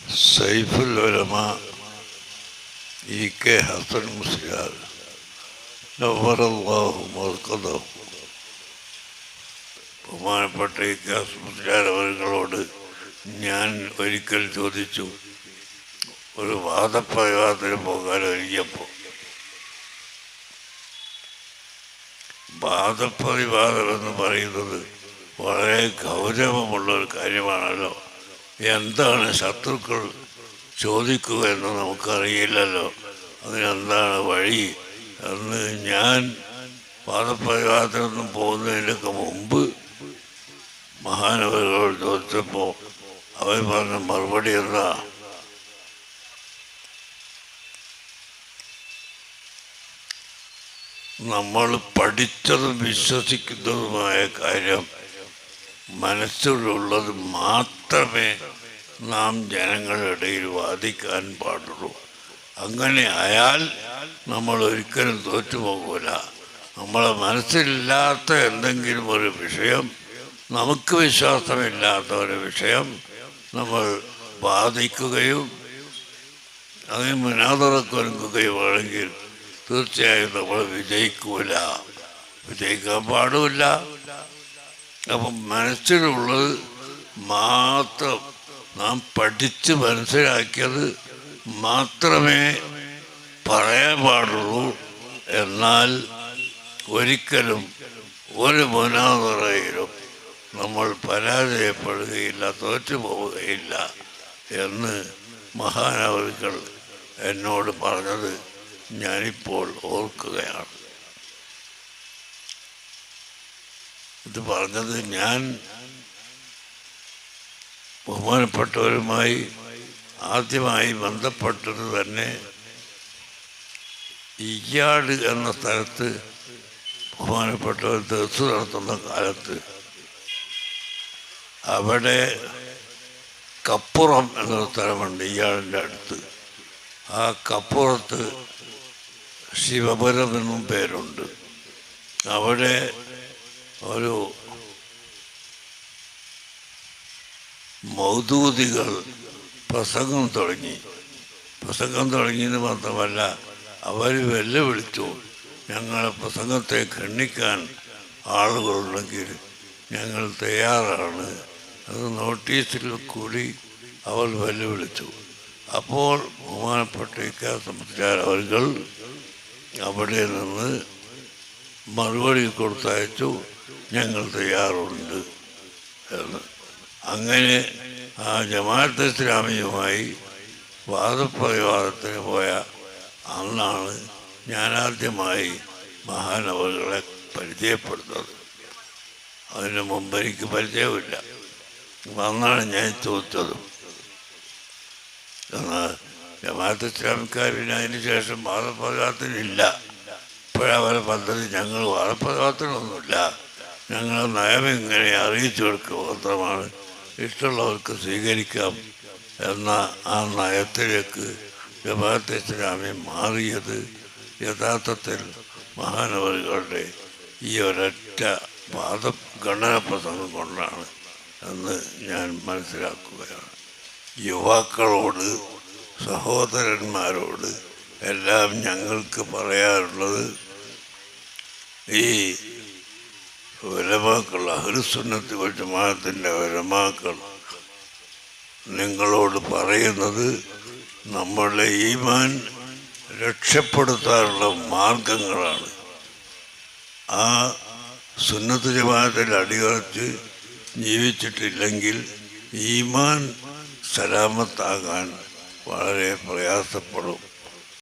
Saiful Ulama E K Hasan Musliyar. ബഹുമാനപ്പെട്ട E K Hasan Musliyar ഞാൻ ഒരിക്കൽ ചോദിച്ചു ഒരു വാദപ്രയോഗത്തിന് പോകാൻ ഒരുങ്ങിയപ്പോൾ വാദപ്രതിവാദം എന്ന് പറയുന്നത് വളരെ ഗൗരവമുള്ള ഒരു കാര്യമാണല്ലോ. എന്താണ് ശത്രുക്കൾ ചോദിക്കുക എന്ന് നമുക്കറിയില്ലല്ലോ. അതിനെന്താണ് വഴി? എന്ന് ഞാൻ വാദപ്രതിവാദത്തിനൊന്നും പോകുന്നതിനൊക്കെ മുമ്പ് മഹാനവരോട് ചോദിച്ചപ്പോൾ അവർ പറഞ്ഞ മറുപടി എന്താ? നമ്മൾ പഠിച്ചതും വിശ്വസിക്കുന്നതുമായ കാര്യം മനസ്സിലുള്ളത് മാത്രമേ നാം ജനങ്ങളിടയിൽ വാദിക്കാൻ പാടുള്ളൂ. അങ്ങനെ ആയാൽ നമ്മൾ ഒരിക്കലും തോറ്റുപോകൂല നമ്മളെ മനസ്സിലില്ലാത്ത എന്തെങ്കിലും ഒരു വിഷയം നമുക്ക് വിശ്വാസമില്ലാത്ത ഒരു വിഷയം നമ്മൾ വാദിക്കുകയും അതിന് മുനാതുറക്കൊരുങ്ങുകയും ആണെങ്കിൽ തീർച്ചയായും നമ്മൾ വിജയിക്കൂല. വിജയിക്കാൻ പാടില്ല അപ്പം മനസ്സിലുള്ളത് മാത്രം നാം പഠിച്ച് മനസ്സിലാക്കിയത് മാത്രമേ പറയാൻ പാടുള്ളൂ. എന്നാൽ ഒരിക്കലും ഒരു മുനാതുറയിലും നമ്മൾ പരാജയപ്പെടുകയില്ല തോറ്റു പോവുകയില്ല എന്ന് മഹാനവറുകൾ എന്നോട് പറഞ്ഞത് ഞാനിപ്പോൾ ഓർക്കുകയാണ്. ഇത് പറഞ്ഞത് ഞാൻ ബഹുമാനപ്പെട്ടവരുമായി ആദ്യമായി ബന്ധപ്പെട്ടത് തന്നെ ഇയാട് എന്ന സ്ഥലത്ത് ബഹുമാനപ്പെട്ടവർ ദസ് നടത്തുന്ന കാലത്ത് അവിടെ കപ്പുറം എന്നൊരു സ്ഥലമുണ്ട് ഇയാളിന്റെ അടുത്ത്. ആ കപ്പുറത്ത് ശിവപുരം എന്നും പേരുണ്ട്. അവിടെ ഒരു മൗദൂതികൾ പ്രസംഗം തുടങ്ങി. പ്രസംഗം തുടങ്ങിയെന്ന് മാത്രമല്ല അവർ വെല്ലുവിളിച്ചു. ഞങ്ങളെ പ്രസംഗത്തെ ഖണ്ണിക്കാൻ ആളുകളുണ്ടെങ്കിൽ ഞങ്ങൾ തയ്യാറാണ്. അത് നോട്ടീസിൽ കൂടി അവർ വെല്ലുവിളിച്ചു. അപ്പോൾ ബഹുമാനപ്പെട്ട ഇക്കാസംസ്കാര അവർ അവിടെ നിന്ന് മറുപടി കൊടുത്തയച്ചു. ഞങ്ങൾ തയ്യാറുണ്ട് എന്ന്. അങ്ങനെ ആ ജമാഅത്ത് ഇസ്ലാമിയുമായി വാദപ്രതിവാദത്തിന് പോയ അന്നാണ് ഞാനാദ്യമായി മഹാനവകളെ പരിചയപ്പെടുന്നത്. അതിന് മുമ്പ് എനിക്ക് പരിചയമില്ല അന്നാണ് ഞാൻ തോറ്റത്. എന്നാൽ ജമാഅത്ത് ഇസ്ലാമിക്കാരിന് അതിന് ശേഷം വാദപ്രതിവാദത്തിനില്ല. ഇപ്പോഴവരെ പദ്ധതി ഞങ്ങൾ വാദപ്രതിവാദത്തിനൊന്നുമില്ല. ഞങ്ങൾ നയം ഇങ്ങനെ അറിയിച്ചു കൊടുക്കുക മാത്രമാണ് ഇഷ്ടമുള്ളവർക്ക് സ്വീകരിക്കാം എന്ന ആ നയത്തിലേക്ക് ജമാഅത്ത് ഇസ്ലാമി മാറിയത് യഥാർത്ഥത്തിൽ മഹാനവറുകളുടെ ഈ ഒരൊറ്റ വാദ ഗണന പ്രസംഗം കൊണ്ടാണ് എന്ന് ഞാൻ മനസ്സിലാക്കുകയാണ്. യുവാക്കളോട് സഹോദരന്മാരോട് എല്ലാം ഞങ്ങൾക്ക് പറയാറുള്ളത് ഈ ഉലമാക്കൾ അഹ്ലുസുന്നത്ത് ജമാഅത്തിന്റെ ഉലമാക്കൾ നിങ്ങളോട് പറയുന്നത് നമ്മളുടെ ഈമാൻ രക്ഷപ്പെടുത്താനുള്ള മാർഗങ്ങളാണ്. ആ സുന്നത്ത് ജമാഅത്തിൽ അടിയുറച്ച് ജീവിച്ചിട്ടില്ലെങ്കിൽ ഈമാൻ സലാമത്താകാൻ വളരെ പ്രയാസപ്പെടും.